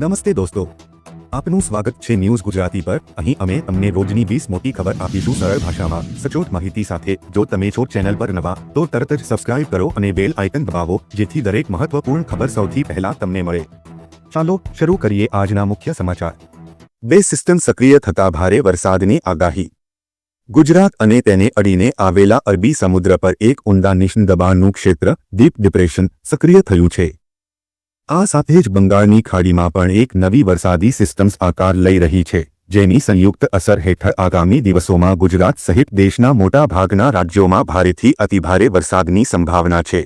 નમસ્તે દોસ્તો. આપનું સ્વાગત છે ન્યૂઝ ગુજરાતી પર. અહીં અમે તમને રોજની વીસ મોટી ખબર આપીશું સરળ ભાષામાં. સચોટ માહિતી સાથે જો તમે છો ચેનલ પર નવા, તો તરત જ સબસ્ક્રાઇબ કરો અને બેલ આઇકન દબાવો, જેથી દરેક મહત્વપૂર્ણ ખબર સૌથી પહેલા તમને મળે. ચાલો શરૂ કરીએ આજના મુખ્ય સમાચાર. બે સિસ્ટમ સક્રિય થતા ભારે વરસાદની આગાહી. ગુજરાત અને તેને અડીને આવેલા અરબી સમુદ્ર પર એક ઊંડા નિષ્ણ દબાણનું ક્ષેત્ર ડીપ ડિપ્રેશન સક્રિય થયું છે. આ સાથે જ બંગાળની ખાડીમાં પણ એક નવી વરસાદી સિસ્ટમ્સ આકાર લઈ રહી છે, જેની સંયુક્ત અસર હેઠળ આગામી દિવસોમાં ગુજરાત સહિત દેશના મોટા ભાગના રાજ્યોમાં ભારેથી અતિભારે વરસાદની સંભાવના છે.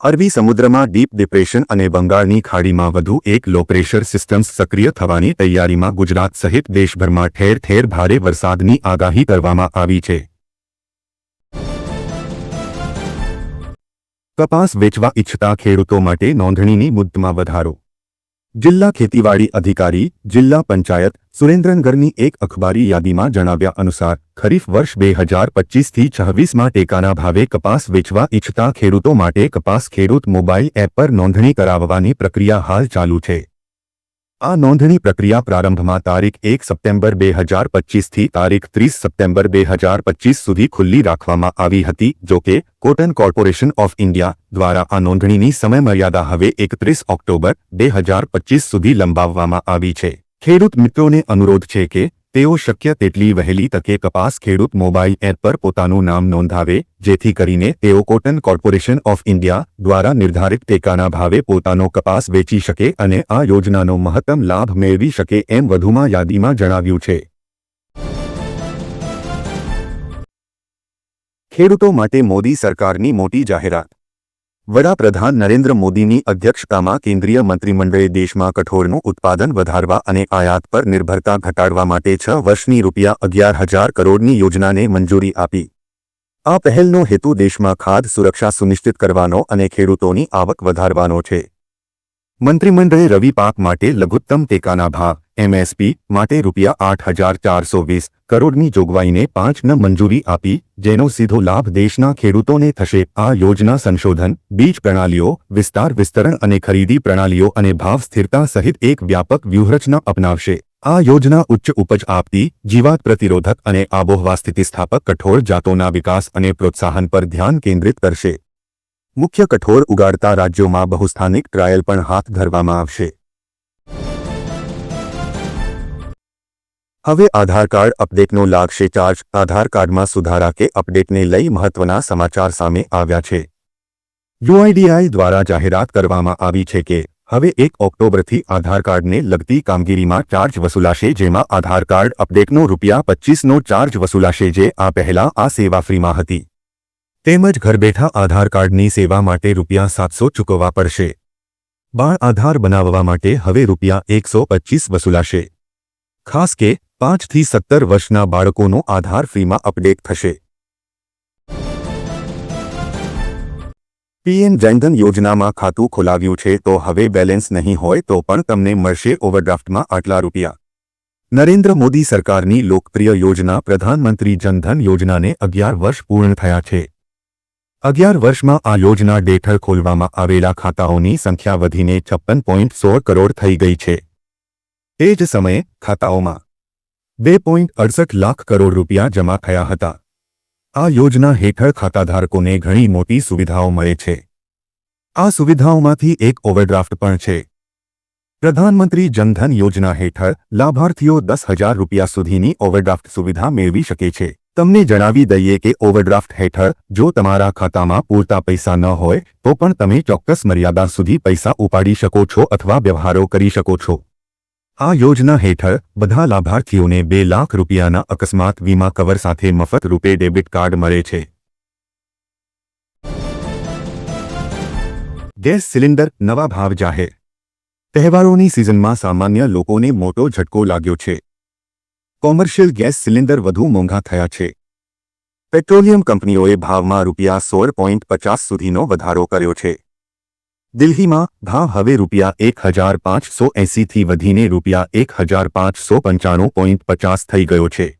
અરબી સમુદ્રમાં ડીપ ડિપ્રેશન અને બંગાળની ખાડીમાં વધુ એક લો પ્રેશર સિસ્ટમ્સ સક્રિય થવાની તૈયારીમાં ગુજરાત સહિત દેશભરમાં ઠેર ઠેર ભારે વરસાદની આગાહી કરવામાં આવી છે. કપાસ વેચવા ઇચ્છતા ખેડૂતો માટે નોંધણીની મુદ્દમાં વધારો. જિલ્લા ખેતીવાડી અધિકારી, જિલ્લા પંચાયત સુરેન્દ્રનગરની એક અખબારી યાદીમાં જણાવ્યા અનુસાર, ખરીફ વર્ષ બે હજાર પચીસથી છવ્વીસમાં ટેકાના ભાવે કપાસ વેચવા ઇચ્છતા ખેડૂતો માટે કપાસ ખેડૂત મોબાઈલ એપ પર નોંધણી કરાવવાની પ્રક્રિયા હાલ ચાલુ છે. આ નોંધણી પ્રક્રિયા પ્રારંભમાં તારીખ એક સપ્ટેમ્બર બે હજાર પચીસથી તારીખ ત્રીસ સપ્ટેમ્બર બે હજાર પચીસ સુધી ખુલ્લી રાખવામાં આવી હતી, જો કે કોટન કોર્પોરેશન ઓફ ઇન્ડિયા દ્વારા આ નોંધણીની સમયમર્યાદા હવે એકત્રીસ ઓક્ટોબર બે હજાર પચીસ સુધી લંબાવવામાં આવી છે. ખેડૂત મિત્રોને અનુરોધ છે કે તેઓ શક્ય તેટલી વહેલી તકે કપાસ ખેડૂત મોબાઈલ એપ પર પોતાનું નામ નોંધાવે, જેથી કરીને તેઓ કોટન કોર્પોરેશન ઓફ ઇન્ડિયા દ્વારા નિર્ધારિત ટેકાના ભાવે પોતાનો કપાસ વેચી શકે અને આ યોજનાનો મહત્તમ લાભ મેળવી શકે એમ વધુમાં યાદીમાં જણાવ્યું છે. ખેડૂતો માટે મોદી સરકારની મોટી જાહેરાત વડાપ્રધાન નરેન્દ્ર મોદીની અધ્યક્ષતામાં કેન્દ્રીય મંત્રીમંડળે દેશમાં કઠોળનું ઉત્પાદન વધારવા અને આયાત પર નિર્ભરતા ઘટાડવા માટે છ વર્ષની રૂપિયા અગિયાર હજાર કરોડની યોજનાને મંજૂરી આપી. આ પહેલનો હેતુ દેશમાં ખાદ્ય સુરક્ષા સુનિશ્ચિત કરવાનો અને ખેડૂતોની આવક વધારવાનો છે. મંત્રીમંડળે રવિ પાક માટે લઘુત્તમ ટેકાના ભાવ, એમએસપી, માટે રૂપિયા આઠ હજાર ચારસો વીસ કરોડની જોગવાઈને પાંચને મંજૂરી આપી, જેનો સીધો લાભ દેશના ખેડૂતોને થશે. આ યોજના સંશોધન, બીજ પ્રણાલીઓ, વિસ્તાર વિસ્તરણ અને ખરીદી પ્રણાલીઓ અને ભાવ સ્થિરતા સહિત એક વ્યાપક વ્યૂહરચના અપનાવશે. આ યોજના ઉચ્ચ ઉપજ આપતી, જીવાત પ્રતિરોધક અને આબોહવા સ્થિતિસ્થાપક કઠોળ જાતોના વિકાસ અને પ્રોત્સાહન પર ધ્યાન કેન્દ્રિત કરશે. મુખ્ય કઠોર ઉગાડતા રાજ્યોમાં બહુસ્થાનિક ટ્રાયલ પણ હાથ ધરવામાં આવશે. હવે આધાર કાર્ડ અપડેટનો લાગશે ચાર્જ. આધાર કાર્ડમાં સુધારા કે અપડેટને લઈ મહત્વના સમાચાર સામે આવ્યા છે. યુઆઈડીઆઈ દ્વારા જાહેરાત કરવામાં આવી છે કે, હવે એક ઓક્ટોબરથી આધાર કાર્ડને લગતી કામગીરીમાં ચાર્જ વસૂલાશે જેમાં આધાર કાર્ડ અપડેટનો રૂપિયા પચીસનો ચાર્જ વસૂલાશે જે આ પહેલા આ સેવા ફ્રીમાં હતી. તેમજ ઘર બેઠા આધાર કાર્ડની સેવા માટે રૂપિયા સાતસો ચૂકવવા પડશે. બાળ આધાર બનાવવા માટે હવે રૂપિયા એકસો પચીસ વસૂલાશે. ખાસ કે પાંચથી સત્તર વર્ષના બાળકોનો આધાર ફ્રીમાં અપડેટ થશે. પીએમ જનધન યોજનામાં ખાતું ખોલાવ્યું છે તો હવે બેલેન્સ નહીં હોય તો પણ તમને મળશે ઓવરડ્રાફ્ટમાં આટલા રૂપિયા. નરેન્દ્ર મોદી સરકારની લોકપ્રિય યોજના પ્રધાનમંત્રી જનધન યોજનાને અગિયાર વર્ષ પૂર્ણ થયા છે. અગિયાર વર્ષમાં આ યોજના હેઠળ ખોલવામાં આવેલા ખાતાઓની સંખ્યા વધીને છપ્પન પોઈન્ટ સોળ કરોડ થઈ ગઈ છે. એ જ સમયે ખાતાઓમાં બે પોઈન્ટ અડસઠ લાખ કરોડ રૂપિયા જમા થયા હતા. આ યોજના હેઠળ ખાતાધારકોને ઘણી મોટી સુવિધાઓ મળે છે. આ સુવિધાઓમાંથી એક ઓવરડ્રાફ્ટ પણ છે. પ્રધાનમંત્રી જનધન યોજના હેઠળ લાભાર્થીઓ દસ હજાર રૂપિયા સુધીની ઓવરડ્રાફ્ટ સુવિધા મેળવી શકે છે. તમને જણાવી દઈએ કે ઓવરડ્રાફ્ટ હેઠળ જો તમારા ખાતામાં પૂરતા પૈસા ન હોય, તો પણ તમે ચોક્કસ મર્યાદા સુધી પૈસા ઉપાડી શકો છો અથવા વ્યવહારો કરી શકો છો. આ યોજના હેઠળ બધા લાભાર્થીઓને બે લાખ રૂપિયાના અકસ્માત વીમા કવર સાથે મફત રૂપે ડેબિટ કાર્ડ મળે છે. ગેસ સિલિન્ડર નવા ભાવ જાહેર. તહેવારોની સિઝનમાં સામાન્ય લોકોને મોટો ઝટકો લાગ્યો છે. કોમર્શિયલ ગેસ સિલિન્ડર વધુ મોંઘા થયા છે. પેટ્રોલિયમ કંપનીઓએ ભાવમાં રૂપિયા સોળ પોઈન્ટ પચાસ સુધીનો વધારો કર્યો છે. દિલ્હીમાં ભાવ હવે રૂપિયા એક હજાર પાંચસો એંસીથી વધીને રૂપિયા એક હજાર પાંચસો પંચાણું પોઈન્ટ પચાસ થઈ ગયો છે.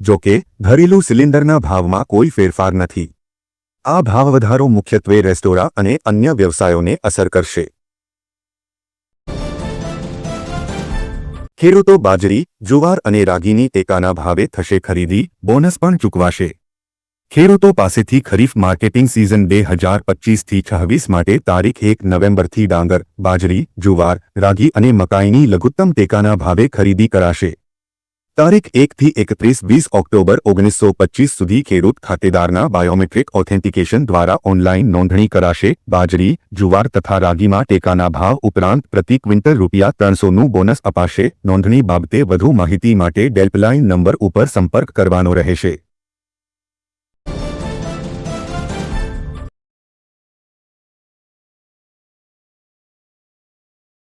જો કે, ઘરેલું સિલિન્ડરના ભાવમાં કોઈ ફેરફાર નથી. આ ભાવ વધારો મુખ્યત્વે રેસ્ટોરાં અને અન્ય વ્યવસાયોને અસર કરશે. ખેડૂતો બાજરી, જુવાર અને રાગીની ટેકાના ભાવે થશે ખરીદી, બોનસ પણ ચૂકવાશે. ખેડૂતો પાસેથી ખરીફ માર્કેટિંગ સિઝન બે હજાર પચીસથી છવ્વીસ માટે તારીખ એક નવેમ્બરથી ડાંગર, બાજરી, જુવાર, રાગી અને મકાઈની લઘુત્તમ ટેકાના ભાવે ખરીદી કરાશે. તારીખ એકથી એકત્રીસ વીસ ઓક્ટોબર ઓગણીસો પચીસ સુધી ખેડૂત ખાતેદારના બાયોમેટ્રિક ઓથેન્ટિકેશન દ્વારા ઓનલાઈન નોંધણી કરાશે. બાજરી, જુવાર તથા રાગીમાં ટેકાના ભાવ ઉપરાંત પ્રતિ ક્વિન્ટલ રૂપિયા ત્રણસોનું બોનસ અપાશે. નોંધણી બાબતે વધુ માહિતી માટે ડેલ્પલાઇન નંબર ઉપર સંપર્ક કરવાનો રહેશે.